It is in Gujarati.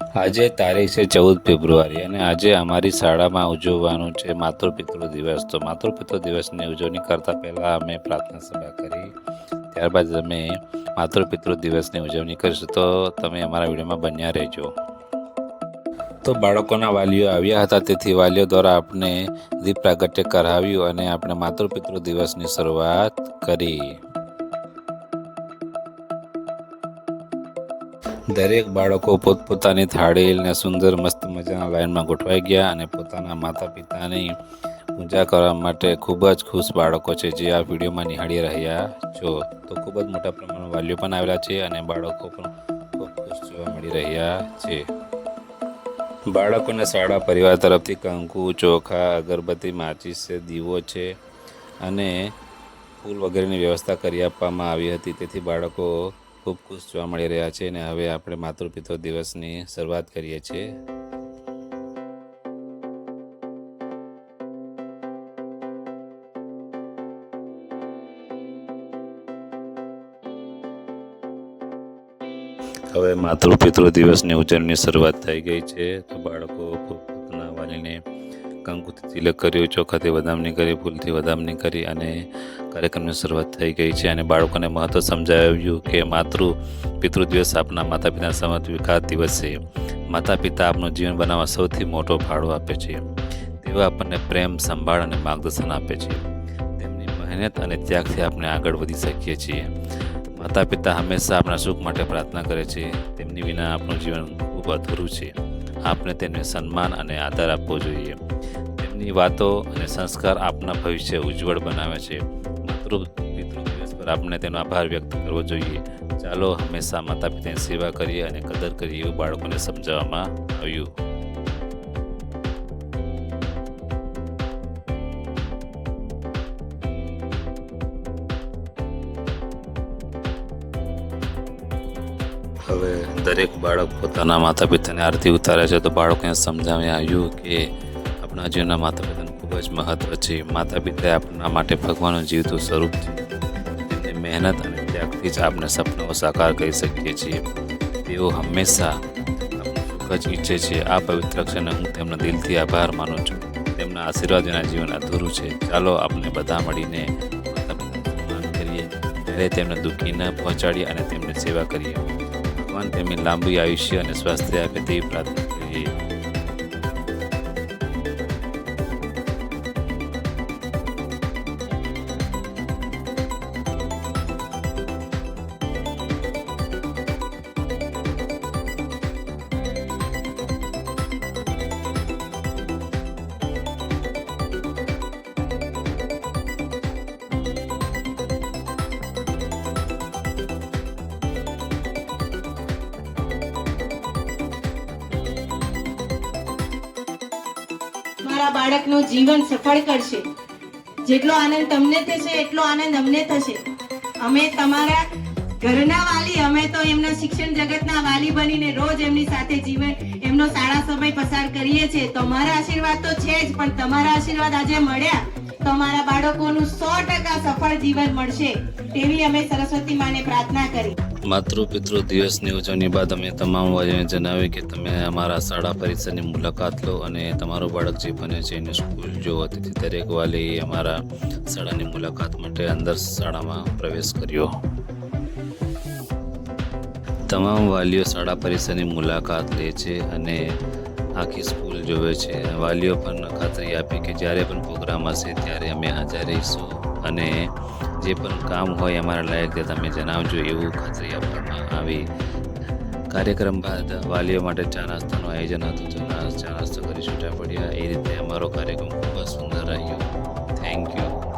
આજે તારીખ છે ચૌદ ફેબ્રુઆરી અને આજે અમારી શાળામાં ઉજવવાનું છે માતૃપિતૃ દિવસ. તો માતૃપિતૃ દિવસની ઉજવણી કરતાં પહેલાં અમે પ્રાર્થના સભા કરી. ત્યારબાદ અમે માતૃપિતૃ દિવસની ઉજવણી કરીશું. તો તમે અમારા વિડીયોમાં બન્યા રહેજો. તો બાળકોના વાલીઓ આવ્યા હતા. તેથી વાલીઓ દ્વારા આપણે દીપ પ્રાગટ્ય કરાવ્યું અને આપણે માતૃપિતૃ દિવસની શરૂઆત કરી. દરેક બાળકો પોતપોતાની થાળીને સુંદર મસ્ત મજાના લાઈનમાં ગોઠવાઈ ગયા અને પોતાના માતા પિતાની પૂજા કરવા માટે ખૂબ જ ખુશ બાળકો છે જે આ વિડીયોમાં નિહાળી રહ્યા છો. તો ખૂબ જ મોટા પ્રમાણમાં વાલીઓ પણ આવેલા છે અને બાળકો પણ ખૂબ ખુશ જોવા મળી રહ્યા છે. બાળકોને શાળા પરિવાર તરફથી કંકુ, ચોખા, અગરબત્તી માચીસ છે, દીવો છે અને ફૂલ વગેરેની વ્યવસ્થા કરી આપવામાં આવી હતી. તેથી બાળકો ખૂબ ખુશ જોવા મળી રહ્યા છે અને હવે આપણે માતૃપિતો દિવસની શરૂઆત કરીએ છીએ. હવે માતૃપિતૃ દિવસની ઉજવણીની શરૂઆત થઈ ગઈ છે. તો બાળકો પોતાના વાલીને કંકુથી તિલક કર્યું, ચોખાથી વધામણી કરી ફૂલથી વધામણી કરી અને કાર્યક્રમની શરૂઆત થઈ ગઈ છે અને બાળકોને મહત્ત્વ સમજાવ્યું કે માતૃ પિતૃ દિવસ આપના માતા પિતા સમત વિકાસ દિવસ માતા પિતા આપનું જીવન બનાવવા સૌથી મોટો ફાળો આપે છે. તેઓ આપણને પ્રેમ, સંભાળ અને માર્ગદર્શન આપે છે. તેમની મહેનત અને ત્યાગથી આપણે આગળ વધી શકીએ છીએ. માતા પિતા હંમેશા આપણા સુખ માટે પ્રાર્થના કરે છે. તેમની વિના આપણું જીવન ખૂબ અધૂરું છે. આપણે તેમને સન્માન અને આદર આપવો જોઈએ. તેમની વાતો અને સંસ્કાર આપના ભવિષ્ય ઉજ્જવળ બનાવે છે. માતૃ પિતૃ દિવસ પર આપણે તેનો આભાર વ્યક્ત કરવો જોઈએ. ચાલો હંમેશા માતા પિતાની સેવા કરીએ અને કદર કરીએ એવું બાળકોને સમજાવવામાં આવ્યું. હવે દરેક બાળક પોતાના માતા પિતાને આરતી ઉતારે છે તો બાળકોને સમજાવી આવ્યું કે આપણા જીવનના માતા પિતાનું ખૂબ જ મહત્વ છે. માતા પિતા આપણા માટે ભગવાનનું જીવતું સ્વરૂપ છે. તેમની મહેનત અને ત્યાગથી જ આપણે સપનાઓ સાકાર કરી શકીએ છીએ. તેઓ હંમેશા સુખ જ ઈચ્છે છે. આ પવિત્ર ક્ષણે હું તેમના દિલથી આભાર માનું છું. તેમના આશીર્વાદ વિના જીવન અધૂરું છે. ચાલો આપણે બધા મળીને માતા પિતાનું સન્માન કરીએ. ત્યારે તેમને દુઃખી ન પહોંચાડીએ અને તેમની સેવા કરીએ. ભગવાન તેમને લાંબી આયુષ્ય અને સ્વાસ્થ્ય આપે તેવી પ્રાર્થના કરીએ મારા બાળકનું જીવન સફળ કરશે. જેટલો આનંદ તમને થશે, એટલો આનંદ અમને થશે. અમે તમારા ઘરના વાલી, અમે તો એમના શિક્ષણ જગતના વાલી બનીને રોજ એમની સાથે જીવન એમનો સારા સમય પસાર કરીએ છીએ. તમારા આશીર્વાદ તો છે જ, પણ તમારા આશીર્વાદ આજે મળ્યા. તો અમારા બાળકોનું સો ટકા સફળ જીવન મળશે. તેવી અમે સરસ્વતી માને પ્રાર્થના કરી. માતૃપિતૃ દિવસની ઉજવણી બાદ અમે તમામ વાલીઓને જણાવ્યું કે તમે અમારા શાળા પરિસરની મુલાકાત લો અને તમારું બાળક જે બને છે એની સ્કૂલ જુઓ તેથી દરેક વાલીએ અમારા શાળાની મુલાકાત માટે અંદર શાળામાં પ્રવેશ કર્યો. તમામ વાલીઓ શાળા પરિસરની મુલાકાત લે છે અને આખી સ્કૂલ જોવે છે. વાલીઓ પણ ખાતરી આપી કે જ્યારે પણ પ્રોગ્રામ હશે ત્યારે અમે હાજર રહીશું અને જે પણ કામ હોય અમારા લાયક તે તમે જણાવજો એવું ખાતરી આપવામાં આવી. કાર્યક્રમ બાદ વાલીઓ માટે ચા નાસ્તાનું આયોજન હતું તો ચા નાસ્તો કરી છૂટા પડ્યા. એ રીતે અમારો કાર્યક્રમ ખૂબ જ સુંદર રહ્યો. Thank you